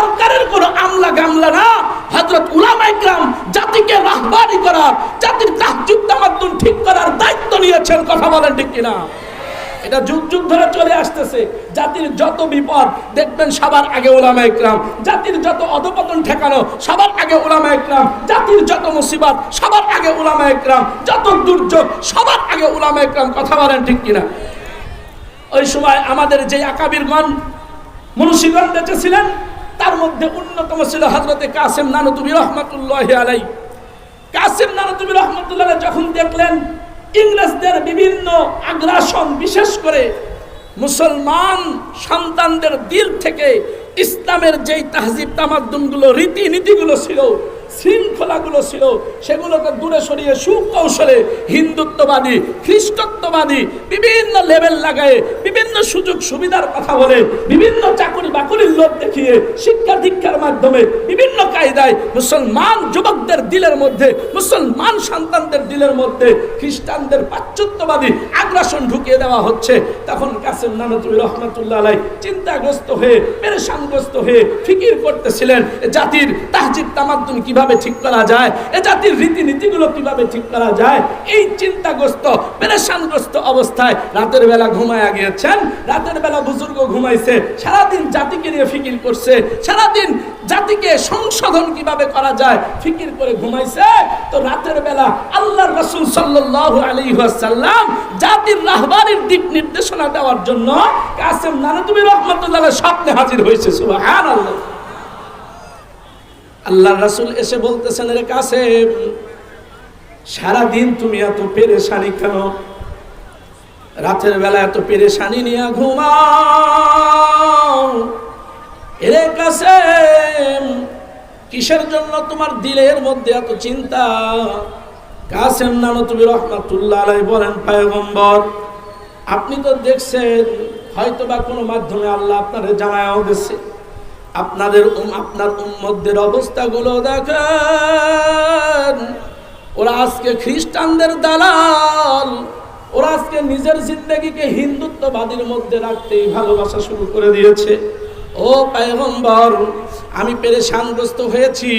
সরকারের কোনো আমলা গামলা না। হজরত উলামা ইকরাম জাতিকে রাহবারি করার, জাতির তাহজুদ তামাদ্দুন ঠিক করার দায়িত্ব নিয়েছেন, কথা বলেন ঠিক কিনা? এটা যুগ যুগ ধরে চলে আসতেছে। জাতির যত বিপদ, দেখবেন সবার আগে ওলামা ইকরাম। জাতির যত অধপতন ঠেকানো, সবার আগে ওলামা ইকরাম। জাতির যত মুসিবত, সবার আগে ওলামা ইকরাম। যত দুর্যোগ, সবার আগে ওলামা ইকরাম, কথা বলেন ঠিক কিনা? ওই সময় আমাদের যে আকাবিরগণ মুন্সিগণ বেঁচে ছিলেন তার মধ্যে অন্যতম ছিল হজরতে কাসেম নানতুবি রহমতুল্লাহ আলাই কাসেম নানতুবি রহমতুল্লাহ যখন দেখলেন ইংরেজদের বিভিন্ন আগ্রাসন বিশেষ করে মুসলমান সন্তানদের দিল থেকে ইসলামের যেই তাহজিব তামাদ্দুমগুলো রীতিনীতিগুলো ছিল শৃঙ্খলাগুলো ছিল, সেগুলোকে দূরে সরিয়ে সুকৌশলে হিন্দুত্ববাদী, খ্রিস্টত্ববাদী বিভিন্ন লেভেল বিভিন্ন সুযোগ সুবিধার কথা বলে, বিভিন্ন চাকরি বাকরির দেখিয়ে, শিক্ষা দীক্ষার মাধ্যমে বিভিন্ন কায়দায় মুসলমান যুবকদের দিলের মধ্যে, মুসলমান সন্তানদের দিলের মধ্যে খ্রিস্টানদের পাশ্চাত্যবাদী আগ্রাসন ঢুকিয়ে দেওয়া হচ্ছে। তখন কাসেম নানতুল রহমতুল্লাহ আলাই চিন্তাগ্রস্ত হয়ে, পেরেশানগ্রস্ত হয়ে ফিকির করতেছিলেন জাতির তাহজিব তামাদ্দুন কীভাবে ঠিক করা যায়, এ জাতির রীতিনীতিগুলো কীভাবে ঠিক করা যায়, এই চিন্তাগ্রস্ত, পেরেশানগ্রস্ত অবস্থায় রাতের বেলা ঘুমায়া গিয়েছেন। রাতের বেলা বুজুর্গ ঘুমাইছে, সারাদিন জাতিকে নিয়ে ফিকির করছে, সারাদিন জাতিকে সংশোধন কীভাবে করা যায়, ফিকির করে ঘুমাইছে। তো রাতের বেলা আল্লাহর রাসূল সাল্লাল্লাহু আলাইহি ওয়াসাল্লাম জাতির রাহবারির দিক নির্দেশনা দেওয়ার জন্য কাসেম নানতুবি রহমাতুল্লাহ স্বপ্নে হাজির হয়েছে, সুবহানাল্লাহ। আল্লাহ রাসূল এসে বলতেছেন রে কাসেম, সারাদিন তুমি এত পেরেশানি কেন? রাতের বেলা এত পেরেশানি নিয়ে ঘুমাও। এরে কাসেম, কিসের জন্য তোমার দিলের মধ্যে এত চিন্তা? কাসেম নানো তুমি রহমাতুল্লাহ আলাই বলেন, পায়গম্বর, আপনি তো দেখছেন হয়তো বা কোনো মাধ্যমে আল্লাহ আপনাদের জানায়ও দিচ্ছে আপনাদের আপনার উম্মতদের অবস্থাগুলো দেখেন। ওরা আজকে খ্রিস্টানদের দালাল। ওরা আজকে নিজের জিন্দগিকে হিন্দুত্ববাদীর মধ্যে রাখতেই ভালোবাসা শুরু করে দিয়েছে। ও পায়গম্বর, আমি পেরেশানগ্রস্ত হয়েছি।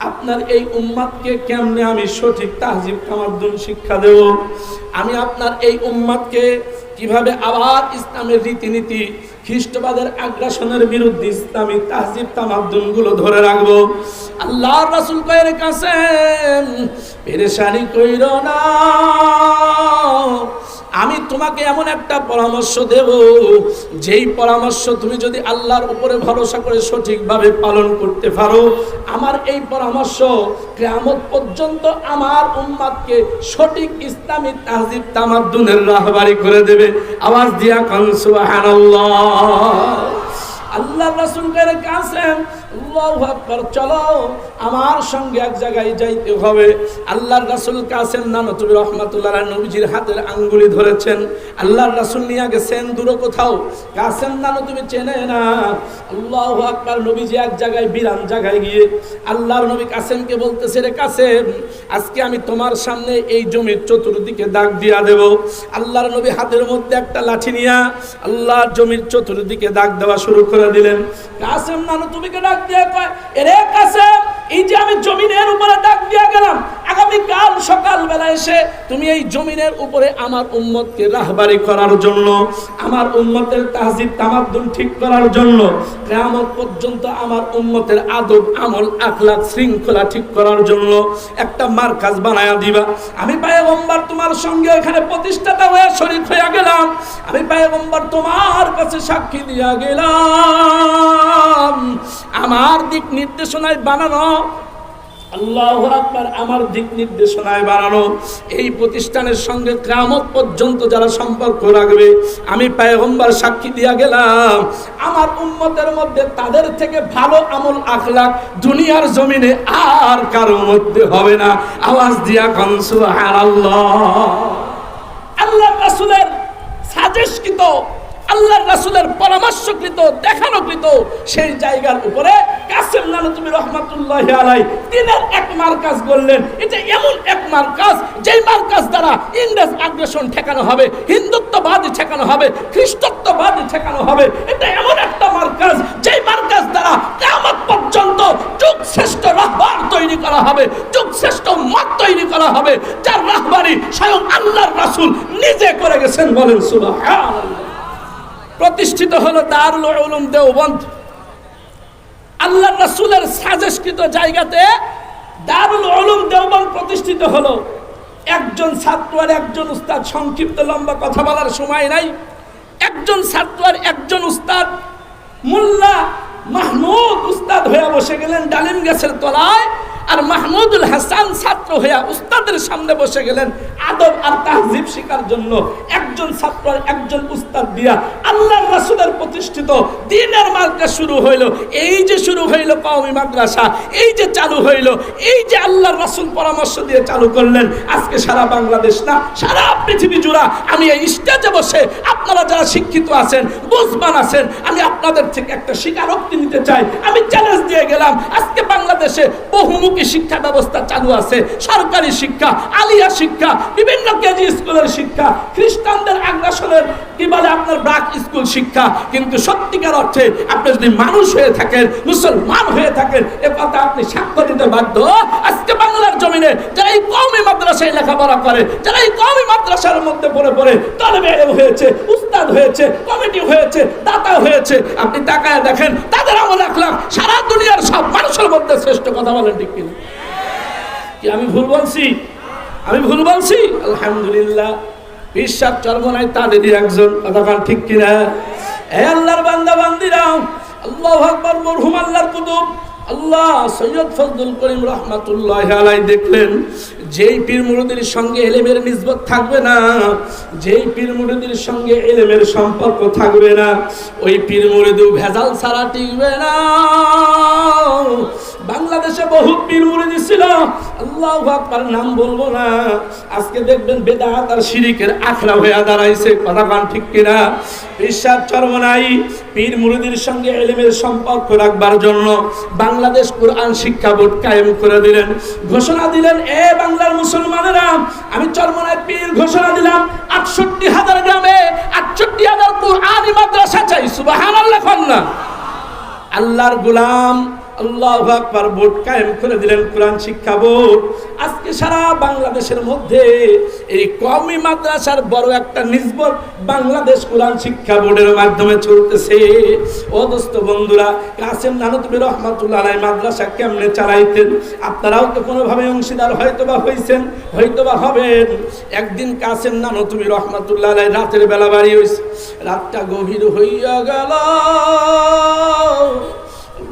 আপনার এই উম্মাদকে কেমনে আমি সঠিক তাহজিব, তামাদ্দুন শিক্ষা দেব? আমি আপনার এই উম্মাদকে কীভাবে আবার ইসলামের রীতিনীতি, খ্রিস্টবাদের আগ্রাসনের বিরুদ্ধে ইসলামী তাহজিব তামাদ্দুনগুলো ধরে রাখব? আল্লাহর রাসূল কয়ের কাছে পেরেশানি কইর না। আমি তোমাকে এমন একটা পরামর্শ দেব, যেই পরামর্শ তুমি যদি আল্লাহর উপরে ভরসা করে সঠিকভাবে পালন করতে পারো, আমার এই পরামর্শ কেয়ামত পর্যন্ত আমার উম্মাদকে সঠিক ইসলামী তাহজিব তামাদ্দুনের রাহবারি করে দেবে। আওয়াজ দিয়া কান, সুবহানাল্লাহ। আল্লাহ রাসূল করে আল্লাহু আকবার চলো আমার সঙ্গে এক জায়গায় আল্লাহর রাসূল হাতের আঙ্গুলি ধরেছেন। আল্লাহর রাসূল কোথাও। তুমি চেনে না। আল্লাহু নবীজি এক জায়গায়, বিরান জায়গায় গিয়ে নবী কাসেমকে বলতেছে, রে কাসেম, আজকে আমি তোমার সামনে এই জমির চতুর্দিকে দাগ দিয়া দেব। আল্লাহর নবী হাতের মধ্যে একটা লাঠি নিয়া আল্লাহর জমির চতুর্দিকে দাগ দেওয়া শুরু করে দিলেন। কাসেম নানু তুমিকে ডাক দিয়ে কয় এরে কাসেম এই যে আমি জমিনের উপরে ডাক দিয়া গেলাম আগামী কাল সকাল বেলা এসে তুমি এই জমিনের উপরে আমার উম্মতকে রাহবারি করার জন্য, আমার উম্মতের তাহজিব তামাদ্দুন ঠিক করার জন্য, কিয়ামত পর্যন্ত আমার উম্মতের আদব, আমল আখলাক শৃঙ্খলা ঠিক করার জন্য একটা মার্কাজ বানায়া দিবা। আমি পায়গম্বর তোমার সঙ্গে এখানে প্রতিষ্ঠাতা হয়ে শরীর হয়ে গেলাম। আমি পায়গম্বর তোমার কাছে সাক্ষী দিয়া গেলাম। আমার দিক নির্দেশনায় বানানো। আল্লাহ আকবার আমার দিক নির্দেশনায় বানানো। এই প্রতিষ্ঠানের সঙ্গে কিয়ামত পর্যন্ত যারা সম্পর্ক রাখবে, আমি পায়গম্বর সাক্ষী দিয়া গেলাম। আমার উম্মতের মধ্যে তাদের থেকে ভালো আমল আখলাক দুনিয়ার জমিনে আর কারও মধ্যে হবে না। আওয়াজ দিয়া কনসু আল্লাহ আল্লাহ রাসূলের সাজেশকৃত আল্লাহর রাসুলের পরামর্শকৃত, দেখানোকৃত সেই জায়গার উপরে কাসেম নানতুমি রহমাতুল্লাহ আলাই তিনের এক মার্কাজ করলেন এটা এমন এক মার্কাজ যেই মার্কাজ দ্বারা ইংরেজ আগ্রাসন ঠেকানো হবে, হিন্দুত্ববাদ ঠেকানো হবে, খ্রিস্টত্ববাদ ঠেকানো হবে। এটা এমন একটা মার্কাজ যেই মার্কাজ দ্বারা কেমন পর্যন্ত যুগ শ্রেষ্ঠ রাহবার তৈরি করা হবে, যুগ শ্রেষ্ঠ মত তৈরি করা হবে, যার রাহবারি স্বয়ং আল্লাহর রাসুল নিজে করে গেছেন বলেন সুবাহ প্রতিষ্ঠিত হলো দারুল উলুম দেওবন্দ। আল্লাহ রাসূলের সাজেশকৃত জায়গাতে দারুল উলুম দেওবন্দ প্রতিষ্ঠিত হলো। একজন ছাত্র আর একজন উস্তাদ, সংক্ষিপ্ত লম্বা কথা বলার সময় নাই। একজন ছাত্র আর একজন উস্তাদ, মোল্লা মাহমুদ উস্তাদ হয়ে বসে গেলেন ডালিম গাছের তলায়। আর মাহমুদুল হাসান ছাত্র হইয়া উস্তাদের সামনে বসে গেলেন। আদব আর তাহজিব শিকার জন্য একজন ছাত্র একজন উস্তাদ দিয়া আল্লাহ রাসূলের প্রতিষ্ঠিত দিনের মার্কা শুরু হইল, এই যে শুরু হইল কওমি মাদ্রাসা, এই যে চালু হইল, এই যে আল্লাহর রাসূল পরামর্শ দিয়ে চালু করলেন, আজকে সারা বাংলাদেশ না, সারা পৃথিবী জুড়া আমি এই স্টেজে বসে আপনারা যারা শিক্ষিত আছেন, বুঝবান আছেন, আমি আপনাদের থেকে একটা স্বীকারোক্তি নিতে চাই। আমি চ্যালেঞ্জ দিয়ে গেলাম, আজকে বাংলাদেশে বহুমুখী শিক্ষা ব্যবস্থা চালু আছে, সরকারি শিক্ষা, আলিয়া শিক্ষা, বিভিন্ন কেজি স্কুলের শিক্ষা, খ্রিস্টানদের আগ্রাসনের কি বলে আপনার ব্রাক স্কুল শিক্ষা, কিন্তু সত্যিকার অর্থে আপনি যদি মানুষ হয়ে থাকেন, মুসলমান হয়ে থাকেন, এ কথা আপনি সাক্ষ্য দিতে বাধ্য। আজকে বাংলার জমিনে যারা এই কমই মাদ্রাসায় লেখাপড়া করে যারা এই কমই মাদ্রাসার মধ্যে পড়ে পড়ে, তলবে হয়েছে, উস্তাদ হয়েছে, কমিটি হয়েছে, দাতা হয়েছে, আপনি তাকায় দেখেন, তাদের আমল রাখলাম সারা দুনিয়ার সব মানুষের মধ্যে শ্রেষ্ঠ কথা বলেন ঠিক কিনা? কি আমি ভুল বলছি? আমি ভুল বলছি? আলহামদুলিল্লাহ। বিশ্বাস চর্মনায় তাদেরই একজন কথাখান ঠিক কিনা? এ আল্লাহর বান্দা বান্দিরা আল্লাহ আকবর, মরহুম আল্লাহর কুতুব। আল্লাহ সৈয়দ ফজলুল করিম রহমাতুল্লাহ আলাই দেখলেন, যেই পীর মুরুদির সঙ্গে এলেমের নিসবত থাকবে না, যেই পীর মুরুদির সঙ্গে এলেমের সম্পর্ক থাকবে না, ওই পীর মুরুদু ভেজাল ছাড়া টিকবে না। বাংলাদেশে বহু পীর মুরিদি ছিল আল্লাহ আকবার, নাম বলব না। আজকে দেখবেন বেদাত আর শিরিকের আখড়া হয়ে দাঁড়াইছে, কথা কান ঠিক কিনা? বিশ্বাস চর্ম নাই। পীর মুরিদির সঙ্গে এলেমের সম্পর্ক রাখবার জন্য বাংলাদেশ কোরআন শিক্ষা বোর্ড কায়েম করে দিলেন। ঘোষণা দিলেন, এ বাংলার মুসলমানেরা, আমি চরমনায় পীর ঘোষণা দিলাম, আটষট্টি হাজার গ্রামে আটষট্টি হাজার কোরআন মাদ্রাসা চাই সুবাহান আল্লাহ আল্লাহর গোলাম আল্লাহ আকবার বোর্ড কায়েম করে দিলেন কোরআন শিক্ষা বোর্ড। আজকে সারা বাংলাদেশের মধ্যে এই কমি মাদ্রাসার বড় একটা নিসবত বাংলাদেশ কোরআন শিক্ষা বোর্ডের মাধ্যমে চলতেছে। ও দোস্ত বন্ধুরা, কাসেম নানতবি রহমাতুল্লাহ মাদ্রাসা কেমনে চালাইতেন? আপনারাও তো কোনোভাবে অংশীদার হয়তো বা হয়েছেন হয়তো হবেন। একদিন কাসেম নানতবি রহমাতুল্লাহ রাতের বেলা বাড়ি হয়েছে রাতটা গভীর হইয়া গেল।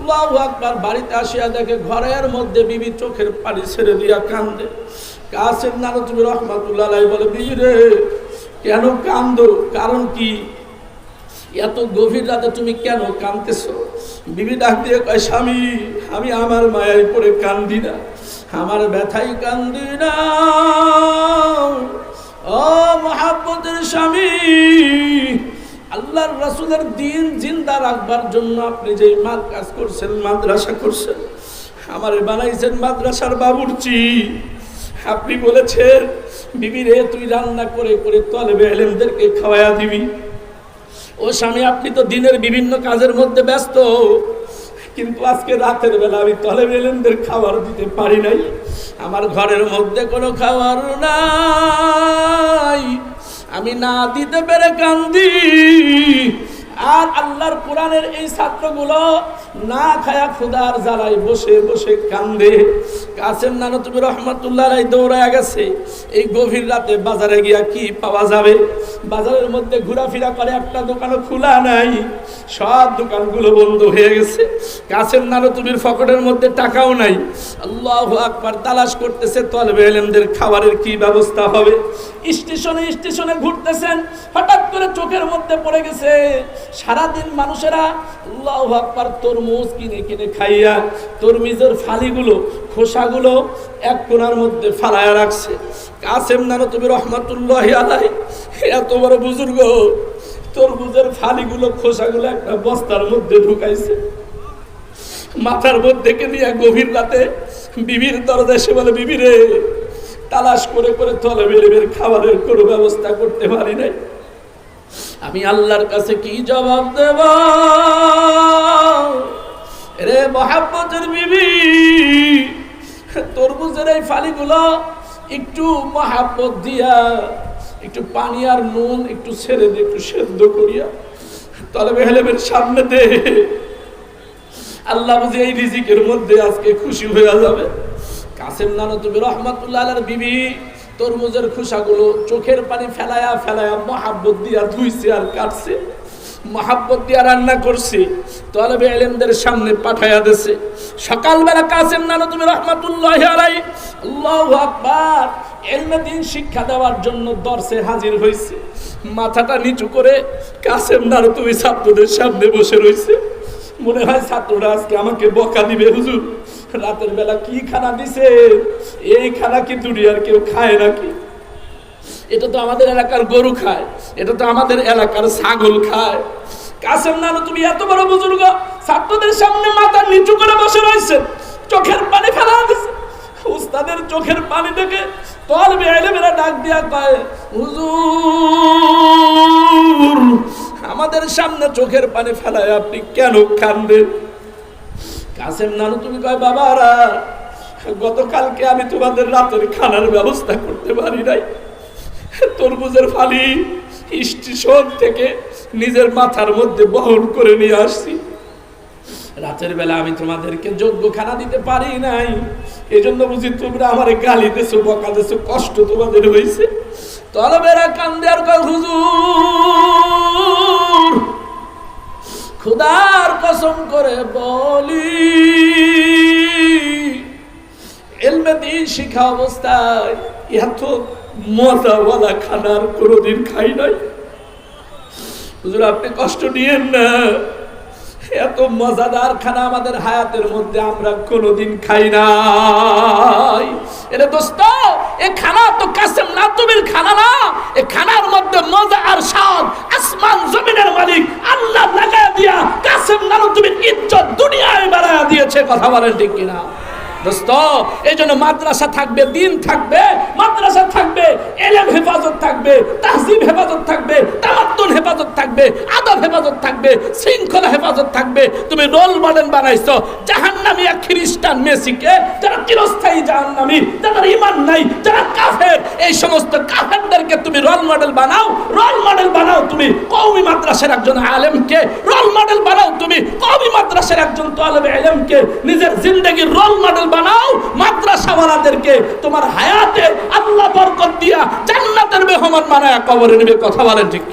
আল্লাহু আকবার বাড়িতে আসিয়া দেখে ঘরের মধ্যে বিবি চোখের পানি ছেড়ে দিয়া কান্দে। কাসেম নানতুবি রহমাতুল্লাহ আলাই বলে, বিবি রে, কেন কান্দো? কারণ কি? এত গভীর রাতে তুমি কেন কান্দতেছ বিবি ডাক দিয়ে কয়, স্বামী, আমি আমার মায়ায় পড়ে কান্দি না। আমার ব্যথাই কান্দি না। ও মহাব্বতের স্বামী আল্লাহর রাসূলের দিন জিন্দা রাখবার জন্য আপনি যেই মার কাজ করছেন, মাদ্রাসা করছেন, আমারে বানাইছেন মাদ্রাসার বাবুর্চি। আপনি বলেছেন, বিবি রে, তুই রান্না করে করে তলেবে এলেমদেরকে খাওয়াইয়া দিবি। ও স্বামী, আপনি তো দিনের বিভিন্ন কাজের মধ্যে ব্যস্ত, কিন্তু আজকে রাতের বেলা আমি তলে এলেমদের খাবার দিতে পারি নাই। আমার ঘরের মধ্যে কোনো খাবার নাই। আমি না দিতে পেরে কান্দি। আর আল্লাহর কোরআনের এই ছাত্রগুলো না খায়া খুদার জ্বালায় বসে বসে কান্দে। কাসেম নানো, তুমি রহমতুল্লাহ রাই দৌড়ায় গেছে। এই গভীর রাতে বাজারে গিয়া কি পাওয়া যাবে? বাজারের মধ্যে ঘোরাফেরা করে, একটা দোকানও খোলা নাই। সব দোকানগুলো বন্ধ হয়ে গেছে। কাসেম নানো, তুমির ফকটের মধ্যে টাকাও নাই। আল্লাহ আকবার, তালাশ করতেছে, তলবে এলেমদের খাবারের কি ব্যবস্থা হবে? স্টেশনে স্টেশনে ঘুরতেছেন, হঠাৎ করে চোখের মধ্যে পড়ে গেছে সারাদিন মানুষেরা আল্লাহ আকবার তরমুজ কিনে কিনে খাইয়া তরমিজের ফালিগুলো, খোসাগুলো এক কোনার মধ্যে ফালায়া রাখছে। কাসেম নানো তুমি রহমতুল্লাহ আলাই এত বড় বুজুর্গ, তরমুজের ফালিগুলো, খোসাগুলো একটা বস্তার মধ্যে ঢুকাইছে। মাথার মধ্যে নিয়ে গভীর রাতে বিবির দরজা এসে বলে, বিবি রে, তালাশ করে করে তলে বের খাবারের কোনো ব্যবস্থা করতে পারি নাই। আমি আল্লাহর কাছে কি জবাব দেব? রে মহাব্বতের বিবি, তরমুজের এই ফালিগুলো একটু মহাপত দিয়া, একটু পানি আর নুন একটু ছেড়ে দিয়ে একটু সেদ্ধ করিয়া তাহলে হেলেমের সামনে দে। আল্লাহ বুঝি এই রিজিকের মধ্যে আজকে খুশি হয়ে যাবে। কাসেম নানো তুমি রহমতুল্লাহ আলার বিবি তরমুজের খোসাগুলো চোখের পানি ফেলায়া ফেলায়া মহাব্বত দিয়া ধুইছে আর কাটছে। মহাব্বত দিয়া রান্না করছে। তলবে এলেমদের সামনে পাঠাইয়া দিছে। সকালবেলা কাসেম নানো, তুমি রহমতুল্লাহ আলাই আল্লাহু আকবার, এলমে দিন শিক্ষা দেওয়ার জন্য দর্শে হাজির হয়েছে মাথাটা নিচু করে কাসেম নানো, তুমি ছাত্রদের সামনে বসে রয়েছে মনে হয় ছাত্ররা আজকে আমাকে বকা দিবে, হুজুর। রাতের বেলা কি খানা দিছে? এই খানা কি দুনিয়ার কেউ খায় নাকি? এটা তো আমাদের এলাকার গরু খায়, এটা তো আমাদের এলাকার ছাগল খায়। কাসেম নানু তুমি এত বড় বুজুর্গ, ছাত্রদের সামনে মাথা নিচু করে বসে রয়েছে, চোখের পানি ফেলা দিছে। উস্তাদের চোখের পানি থেকে তল বেড়ে বেড়ে ডাক দিয়া কয়, হুজুর, আমাদের সামনে চোখের পানি ফেলায় আপনি কেন কান্দেন? কাসেম নানু, তুমি কয়, বাবারা, গতকালকে আমি তোমাদের রাতের খানার ব্যবস্থা করতে পারি নাই। তরমুজের ফালি স্টেশন থেকে নিজের মাথার মধ্যে বহন করে নিয়ে আসছি। রাতের বেলা আমি তোমাদেরকে যোগ্য খানা দিতে পারি নাই। এই জন্য বুঝি তোমরা আমার গালি দেছো, বকা দেছো, কষ্ট তোমাদের হয়েছে। তলবেরা কান্দে আর কয়, হুজুর খুদার কসম করে বলি, এলমে দিন শিখা অবস্থায় এত মজাওয়ালা খানার কোনোদিন খাই নাই। হুজুর, আপনি কষ্ট নিয়েন না। এত মজাদার খানা আমাদের হায়াতের মধ্যে আমরা কোনোদিন খাই নাই। এটা দোস্ত, এ খানা তো কাসেম না তুমির খানা না। এ খানার মধ্যে মজা আর স্বাদ আসমান জমিনের মালিক আল্লাহ লাগায় দিয়া কাসেম তুমি ইজ্জত দুনিয়ায় বাড়ায় দিয়েছে, কথা বলেন ঠিক কিনা? এই তুমি রোল মডেল সমস্ত কাফেরদেরকে তুমি রোল মডেল বানাও, রোল মডেল বানাও তুমি কওমি মাদ্রাসার একজন আলেমকে, রোল মডেল বানাও তুমি কওমি মাদ্রাসার একজন তালেবে আলেমকে, নিজের জিন্দগির রোল মডেল বানাও, মাদ্রাসাওয়ালাদেরকে তোমার হায়াতে আল্লাহ বরকত দিয়া জান্নাতের মেহমান বানায় কবরে নেবে, কথা বলেন ঠিক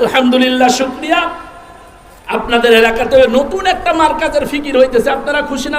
আলহামদুলিল্লাহ, শুক্রিয়া আপনাদের এলাকাতে নতুন একটা মার্কাজের ফিকির হইতেছে, আপনারা খুশি না?